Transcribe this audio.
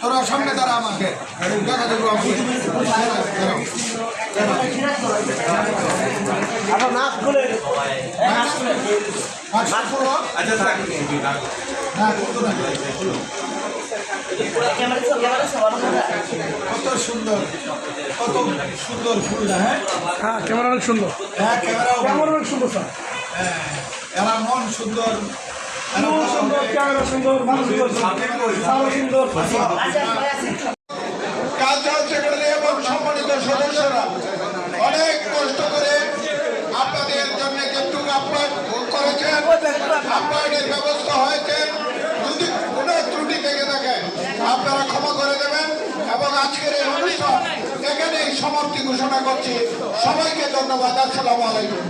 তোরা সামনে দাঁড়া আমাকে দেখা দেবো খুলে খুলো। আচ্ছা সবার কত সুন্দর কত সুন্দর ফুলটা হ্যাঁ হ্যাঁ ক্যামেরা অনেক সুন্দর। হ্যাঁ ক্যামেরা অনেক সুন্দর স্যার। হ্যাঁ এরা মন সুন্দর। ফুল এবং সম্মানিত সদস্যরা। অনেক কষ্ট করে আপনাদের জন্য কিন্তু আপ্যায়ন করেছেন। আপ্যায়নের ব্যবস্থা হয়েছে যদি কোনো ত্রুটি থেকে থাকে আপনারা ক্ষমা করে দেবেন। এবং আজকের এই অনুষ্ঠান এখানেই সমাপ্তি ঘোষণা করছি। সবাইকে ধন্যবাদ। আসসালামু আলাইকুম।